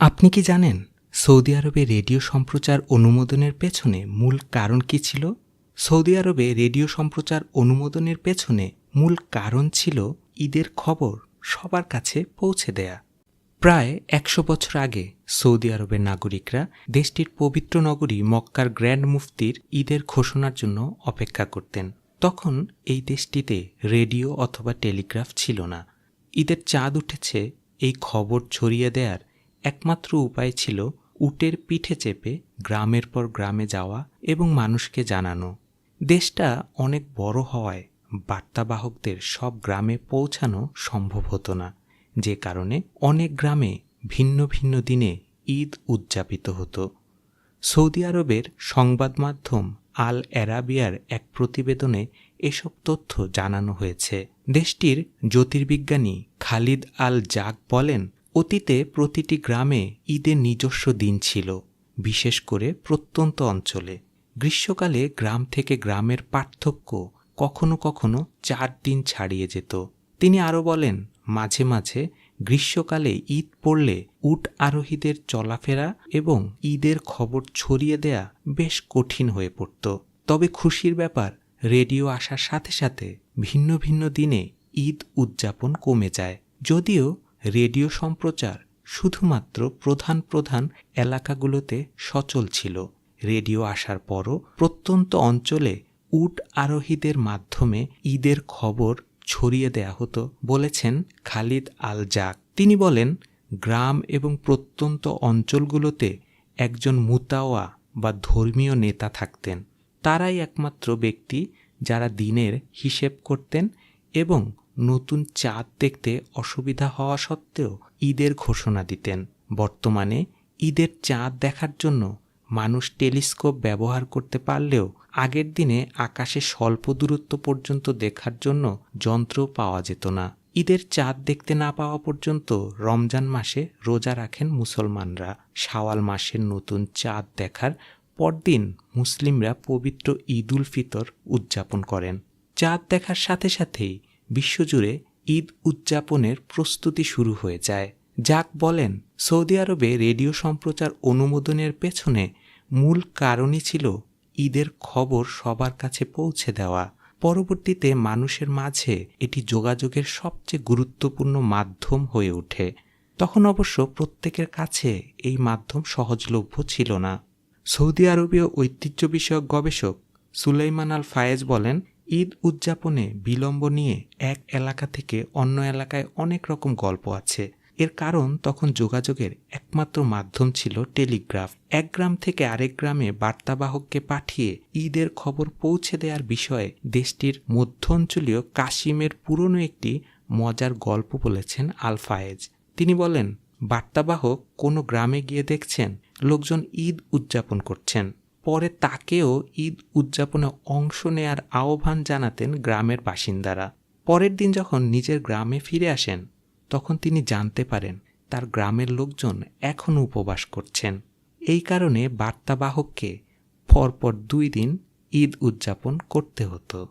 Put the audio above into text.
আপনি কি জানেন সৌদি আরবে রেডিও সম্প্রচার অনুমোদনের পেছনে মূল কারণ কি ছিল? সৌদি আরবে রেডিও সম্প্রচার অনুমোদনের পেছনে মূল কারণ ছিল ঈদের খবর সবার কাছে পৌঁছে দেয়া। প্রায় একশো বছর আগে সৌদি আরবের নাগরিকরা দেশটির পবিত্র নগরী মক্কার গ্র্যান্ড মুফতির ঈদের ঘোষণার জন্য অপেক্ষা করতেন। তখন এই দেশটিতে রেডিও অথবা টেলিগ্রাফ ছিল না। ঈদের চাঁদ উঠেছে, এই খবর ছড়িয়ে দেওয়ার একমাত্র উপায় ছিল উটের পিঠে চেপে গ্রামের পর গ্রামে যাওয়া এবং মানুষকে জানানো। দেশটা অনেক বড় হওয়ায় বার্তাবাহকদের সব গ্রামে পৌঁছানো সম্ভব হতো না। যে কারণে অনেক গ্রামে ভিন্ন ভিন্ন দিনে ঈদ উদযাপিত হতো। সৌদি আরবের সংবাদ মাধ্যম আল অ্যারাবিয়ার এক প্রতিবেদনে এসব তথ্য জানানো হয়েছে। দেশটির জ্যোতির্বিজ্ঞানী খালিদ আল জাক বলেন অতীতে প্রতিটি গ্রামে ঈদের নিজস্ব দিন ছিল, বিশেষ করে প্রত্যন্ত অঞ্চলে। গ্রীষ্মকালে গ্রাম থেকে গ্রামের পার্থক্য কখনো কখনো চার দিন ছাড়িয়ে যেত। তিনি আরও বলেন, মাঝে মাঝে গ্রীষ্মকালে ঈদ পড়লে উট আরোহীদের চলাফেরা এবং ঈদের খবর ছড়িয়ে দেয়া বেশ কঠিন হয়ে পড়ত। তবে খুশির ব্যাপার, রেডিও আসার সাথে সাথে ভিন্ন ভিন্ন দিনে ঈদ উদযাপন কমে যায়। যদিও রেডিও সম্প্রচার শুধুমাত্র প্রধান প্রধান এলাকাগুলোতে সচল ছিল। রেডিও আসার পরও প্রত্যন্ত অঞ্চলে উট আরোহীদের মাধ্যমে ঈদের খবর ছড়িয়ে দেয়া হতো, বলেছেন খালিদ আল জাক তিনি বলেন, গ্রাম এবং প্রত্যন্ত অঞ্চলগুলোতে একজন মুতাওয়া বা ধর্মীয় নেতা থাকতেন। তারাই একমাত্র ব্যক্তি যারা দিনের হিসেব করতেন এবং নতুন চাঁদ দেখতে অসুবিধা হওয়া সত্ত্বেও ঈদের ঘোষণা দিতেন। বর্তমানে ঈদের চাঁদ দেখার জন্য মানুষ টেলিস্কোপ ব্যবহার করতে পারলেও আগের দিনে আকাশে স্বল্প দূরত্ব পর্যন্ত দেখার জন্য যন্ত্র পাওয়া যেত না। ঈদের চাঁদ দেখতে না পাওয়া পর্যন্ত রমজান মাসে রোজা রাখেন মুসলমানরা। শাওয়াল মাসের নতুন চাঁদ দেখার পরদিন মুসলিমরা পবিত্র ঈদ উল ফিতর উদযাপন করেন। চাঁদ দেখার সাথে সাথেই বিশ্বজুড়ে ঈদ উদযাপনের প্রস্তুতি শুরু হয়ে যায়। যাক বলেন, সৌদি আরবে রেডিও সম্প্রচার অনুমোদনের পেছনে মূল কারণই ছিল ঈদের খবর সবার কাছে পৌঁছে দেওয়া। পরবর্তীতে মানুষের মাঝে এটি যোগাযোগের সবচেয়ে গুরুত্বপূর্ণ মাধ্যম হয়ে ওঠে। তখন অবশ্য প্রত্যেকের কাছে এই মাধ্যম সহজলভ্য ছিল না। সৌদি আরবীয় ঐতিহ্য বিষয়ক গবেষক সুলাইমান আল ফায়েজ বলেন ঈদ উদযাপনে বিলম্ব নিয়ে এক এলাকা থেকে অন্য এলাকায় অনেক রকম গল্প আছে। এর কারণ তখন যোগাযোগের একমাত্র মাধ্যম ছিল টেলিগ্রাফ। এক গ্রাম থেকে আরেক গ্রামে বার্তাবাহককে পাঠিয়ে ঈদের খবর পৌঁছে দেওয়ার বিষয়ে দেশটির মধ্য অঞ্চলীয় কাশিমের পুরনো একটি মজার গল্প বলেছেন আলফায়েজ তিনি বলেন, বার্তাবাহক কোনো গ্রামে গিয়ে দেখছেন, লোকজন ঈদ উদযাপন করছেন। পরে তাকেও ঈদ উদযাপনে অংশ নেয়ার আহ্বান জানাতেন গ্রামের বাসিন্দারা। পরের দিন যখন নিজের গ্রামে ফিরে আসেন, তখন তিনি জানতে পারেন তার গ্রামের লোকজন এখনও উপবাস করছেন। এই কারণে বার্তাবাহককে পরপর দুই দিন ঈদ উদযাপন করতে হতো।